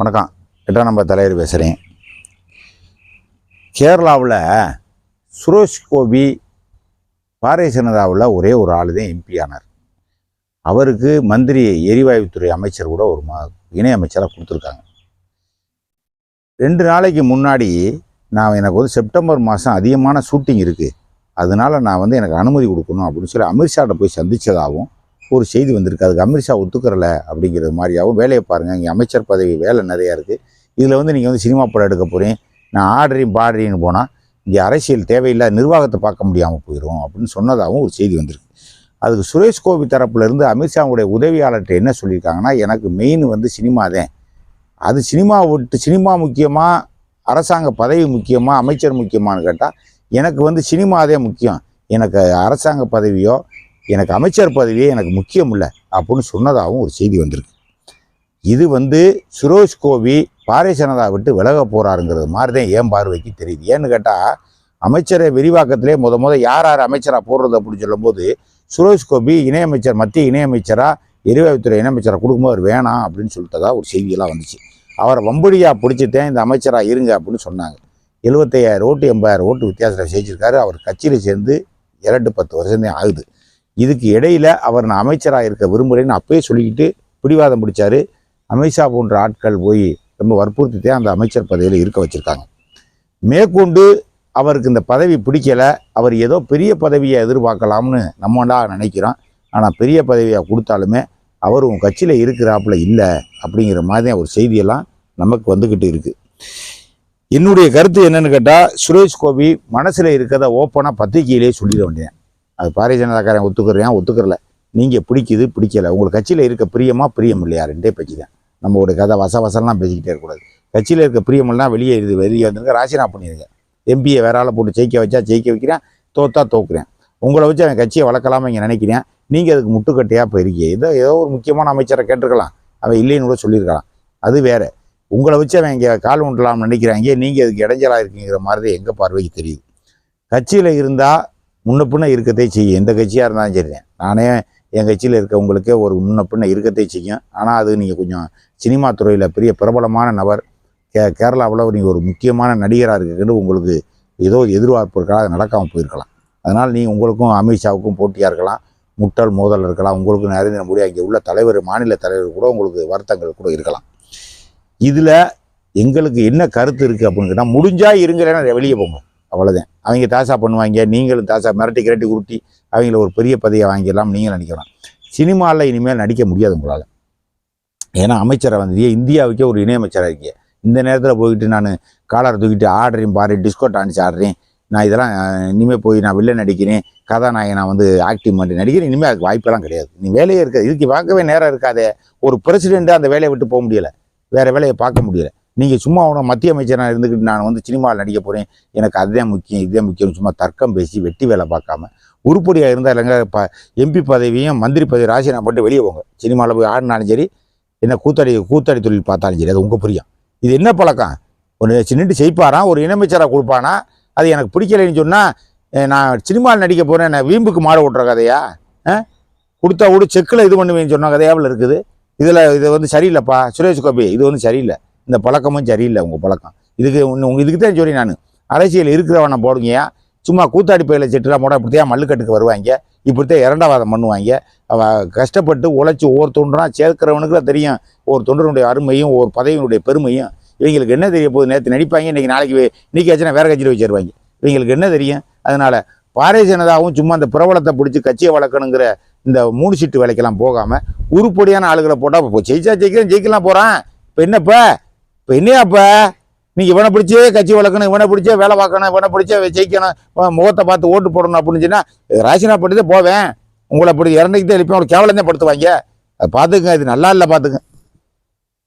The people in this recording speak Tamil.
வணக்கம். எட்டாம் நம்ம தலைவர் பேசுகிறேன் கேரளாவில் சுரேஷ் கோபி பாரதிய ஜனதாவில் ஒரே ஒரு ஆள் தான் எம்பி ஆனார். அவருக்கு மந்திரி எரிவாயுத்துறை அமைச்சர் கூட ஒரு மா இணை அமைச்சராக கொடுத்துருக்காங்க. ரெண்டு நாளைக்கு முன்னாடி நான் எனக்கு வந்து செப்டம்பர் மாதம் அதிகமான ஷூட்டிங் இருக்குது அதனால நான் வந்து எனக்கு அனுமதி கொடுக்கணும் அப்படின்னு சொல்லி அமித்ஷாட்ட போய் சந்தித்ததாகவும் ஒரு செய்தி வந்திருக்கு. அதுக்கு அமித்ஷா ஒத்துக்கிறல அப்படிங்கிறது மாதிரியாகவும் வேலையை பாருங்கள் இங்கே அமைச்சர் பதவி வேலை நிறையா இருக்குது இதில் வந்து நீங்கள் வந்து சினிமா படம் எடுக்க போகிறேன் நான் ஆர்டரையும் பாடுறேன்னு போனால் இங்கே அரசியல் தேவையில்லாத நிர்வாகத்தை பார்க்க முடியாமல் போயிடும் அப்படின்னு சொன்னதாகவும் ஒரு செய்தி வந்திருக்கு. அதுக்கு சுரேஷ் கோபி தரப்புலேருந்து அமித்ஷாவுடைய உதவியாளர்கிட்ட என்ன சொல்லியிருக்காங்கன்னா எனக்கு மெயின் வந்து சினிமா தான். அது சினிமா விட்டு சினிமா முக்கியமாக அரசாங்க பதவி முக்கியமாக அமைச்சர் முக்கியமான்னு கேட்டால் எனக்கு வந்து சினிமாதே முக்கியம். எனக்கு அரசாங்க பதவியோ எனக்கு அமைச்சர் பதவியே எனக்கு முக்கியம் இல்லை அப்படின்னு சொன்னதாகவும் ஒரு செய்தி வந்திருக்கு. இது வந்து சுரேஷ் கோபி பாரதிய ஜனதா விட்டு விலக போகிறாருங்கிறது மாதிரி தான் ஏன் பார்வைக்கு தெரியுது? ஏன்னு கேட்டால் அமைச்சரை விரிவாக்கத்திலே முத முத யார் யார் அமைச்சராக போடுறது அப்படின்னு சொல்லும்போது சுரேஷ் கோபி இணையமைச்சர் மத்திய இணையமைச்சராக எரிவாயுத்துறை இணையமைச்சராக கொடுக்கும்போது அவர் வேணாம் அப்படின்னு சொல்லிட்டதா ஒரு செய்தியெல்லாம் வந்துச்சு. அவரை வம்படியாக பிடிச்சிட்டேன் இந்த அமைச்சராக இருங்க அப்படின்னு சொன்னாங்க. எழுபத்தையாயிரம் ஓட்டு எண்பதாயிரம் ஓட்டு வித்தியாசத்தில் ஜெயிச்சிருக்காரு. அவர் கட்சியில் சேர்ந்து இரண்டு பத்து வருஷம் தான் ஆகுது. இதுக்கு இடையில அவர் நான் அமைச்சராக இருக்க விரும்புகிறேன்னு அப்பயே சொல்லிக்கிட்டு பிடிவாதம் பிடிச்சாரு. அமித்ஷா போன்ற ஆட்கள் போய் ரொம்ப வற்புறுத்தித்தே அந்த அமைச்சர் பதவியில் இருக்க வச்சுருக்காங்க. மேற்கொண்டு அவருக்கு இந்த பதவி பிடிக்கலை. அவர் ஏதோ பெரிய பதவியை எதிர்பார்க்கலாம்னு நம்மண்டா நினைக்கிறோம். ஆனால் பெரிய பதவியை கொடுத்தாலுமே அவர் உன் கட்சியில் இருக்கிறாப்புல இல்லை அப்படிங்கிற மாதிரி ஒரு செய்தியெல்லாம் நமக்கு வந்துக்கிட்டு இருக்குது என்னுடைய கருத்து என்னென்னு கேட்டால் சுரேஷ் கோபி மனசில் இருக்கிறத ஓப்பனாக பத்திரிகையிலே சொல்லிட வேண்டியேன் அது பாரதிய ஜனதாக்காரன் ஒத்துக்கிறேன் ஒத்துக்கிறல. நீங்கள் பிடிக்குது பிடிக்கல. உங்களுக்கு கட்சியில் இருக்க பிரியமா பிரியம் இல்லையா? ரெண்டே பற்றி தான். நம்மளோட கதை வச வசலாம் பேசிக்கிட்டே இருக்கக்கூடாது. கட்சியில் இருக்க பிரியமெல்லாம் வெளியே இது வெளியே வந்துருங்க ராசினா பண்ணிடுங்க எம்பியை வேற ஆளை போட்டு ஜெயிக்க வச்சா ஜெயிக்க வைக்கிறேன் தோத்தா தோக்குறேன். உங்களை வச்சு அவன் கட்சியை வளர்க்கலாமா இங்கே நினைக்கிறேன். நீங்கள் அதுக்கு முட்டுக்கட்டையாக போயிருக்கீங்க. ஏதோ ஏதோ ஒரு முக்கியமான அமைச்சரை கேட்டிருக்கலாம். அவன் இல்லைன்னு கூட சொல்லியிருக்கலாம். அது வேறு. உங்களை வச்சு அவன் இங்கே கால் ஊண்டலாம்னு நினைக்கிறாங்க. நீங்கள் அதுக்கு இடைஞ்சலாக இருக்கீங்கிற மாதிரி எங்கள் பார்வைக்கு தெரியுது. கட்சியில் இருந்தால் முன்ன இருக்கத்தே செய்யும். எந்த கட்சியாக இருந்தாலும் சரி. நானே என் கட்சியில் இருக்கவங்களுக்கே ஒரு முன்ன இருக்கத்தே செய்யும். ஆனால் அது நீங்கள் கொஞ்சம் சினிமா துறையில் பெரிய பிரபலமான நபர். கே கேரளாவில் நீங்கள் ஒரு முக்கியமான நடிகராக இருக்குன்னு உங்களுக்கு ஏதோ எதிர்பார்ப்பு அது நடக்காமல் போயிருக்கலாம். அதனால் நீங்கள் உங்களுக்கும் அமித்ஷாவுக்கும் போட்டியாக இருக்கலாம். முட்டல் மோதல் இருக்கலாம். உங்களுக்கு நரேந்திர மோடி அங்கே உள்ள தலைவர் மாநில தலைவர் கூட உங்களுக்கு வருத்தங்கள் கூட இருக்கலாம். இதில் எங்களுக்கு என்ன கருத்து இருக்குது அப்படின்னு கேட்டால் முடிஞ்சால் இருங்களேன்னா வெளியே போங்க. அவ்வளோதான் அவங்க தாசா பண்ணுவாங்க நீங்களும் தாசா மிரட்டி கிரட்டி உருட்டி அவங்கள ஒரு பெரிய பதவியை வாங்கிடலாம் நீங்களும் நினைக்கலாம். சினிமாவில் இனிமேல் நடிக்க முடியாது உங்களால். ஏன்னா அமைச்சரை வந்து இந்தியாவுக்கே ஒரு இணையமைச்சராக இருக்கீங்க. இந்த நேரத்தில் போய்கிட்டு நான் காலரை தூக்கிட்டு ஆடுறேன் பாரு டிஸ்கோ டான்ஸ் ஆடுறேன். நான் இதெல்லாம் இனிமேல் போய் நான் வெளில நடிக்கிறேன். கதாநாயகன் நான் வந்து ஆக்டிங் பண்ணி நடிக்கிறேன் இனிமேல் அதுக்கு வாய்ப்பெல்லாம் கிடையாது. நீ வேலையே இருக்காது. இதுக்கு பார்க்கவே நேரம் இருக்காதே. ஒரு பிரசிடெண்ட்டு அந்த வேலையை விட்டு போக முடியலை. வேறு வேலையை பார்க்க முடியலை. நீங்கள் சும்மா அவனை மத்திய அமைச்சராக இருந்துக்கிட்டு நான் வந்து சினிமாவில் நடிக்க போகிறேன் எனக்கு அதுதான் முக்கியம் இதுதான் முக்கியம் சும்மா தர்க்கம் பேசி வெட்டி வேலை பார்க்காம. உருப்படியாக இருந்தால் இல்லைங்க இப்போ எம்பி பதவியும் மந்திரி பதவி ராசினா பண்ணிட்டு வெளியே போங்க. சினிமாவில் போய் ஆடினாலும் சரி என்ன கூத்தாடி கூத்தாடி தொழில் பார்த்தாலும் சரி அது உங்கள் புரியும். இது என்ன பழக்கம்? ஒரு சின்னட்டு செய்ப்பாரான் ஒரு இணையமைச்சராக கொடுப்பானா? அது எனக்கு பிடிக்கலைன்னு சொன்னால் நான் சினிமாவில் நடிக்க போகிறேன் நான் வீம்புக்கு மாடு ஓட்டுற கதையா ஆ? கொடுத்தா கூட செக்கில் இது பண்ணுவேன்னு சொன்ன கதையாவில் இருக்குது. இதில் இது வந்து சரியில்லைப்பா. சுரேஷ் கோபி இது வந்து சரியில்லை. இந்த பழக்கமும் சரியில்லை உங்கள் பழக்கம். இதுக்கு உங்கள் இதுக்கு தான் சொல்லி நான். அரசியல் இருக்கிறவனை போடுங்கயா சும்மா கூத்தாடி பயில செட்டுலாம் போட இப்படித்தான் மல்லுக்கட்டுக்கு வருவாங்க இப்படித்தான் இரண்டாவாதம் பண்ணுவாங்க கஷ்டப்பட்டு உழைச்சி ஒவ்வொரு தொண்டனா சேர்க்கிறவனுக்கு தான் தெரியும். ஒரு தொண்டனுடைய அருமையும் ஒரு பதவியினுடைய பெருமையும். இவங்களுக்கு என்ன தெரிய போகுது? நேற்று நடிப்பாங்க இன்னைக்கு நாளைக்கு வே- இன்னைக்கு ஆச்சுன்னா வேற கட்சியில் வச்சிருவாங்க இவங்களுக்கு என்ன தெரியும்? அதனால் பாரதிய ஜனதாவும் சும்மா அந்த பிரபலத்தை பிடிச்சி கட்சியை வளர்க்கணுங்கிற இந்த மூணு சீட்டு வேலைக்கெல்லாம் போகாமல் உருப்படியான ஆளுகளை போட்டால் இப்போ ஜெயிச்சா ஜெயிக்கிறேன் ஜெயிக்கலாம் போகிறான் இப்போ என்னப்போ? இப்போ என்னையாப்பா நீங்கள் இவனை பிடிச்சே கட்சி வளர்க்கணும் இவனை பிடிச்சே வேலை பார்க்கணும் இவனை பிடிச்சே ஜெயிக்கணும் முகத்தை பார்த்து ஓட்டு போடணும் அப்படின்னு சொன்னால் ராசினா பட்டு போவேன். உங்களை அப்படி இறந்துக்கிட்டே எழுப்பி அவங்களை கேவலம் தான் படுத்துவாங்க. அதை பார்த்துங்க இது நல்லா இல்லை பார்த்துங்க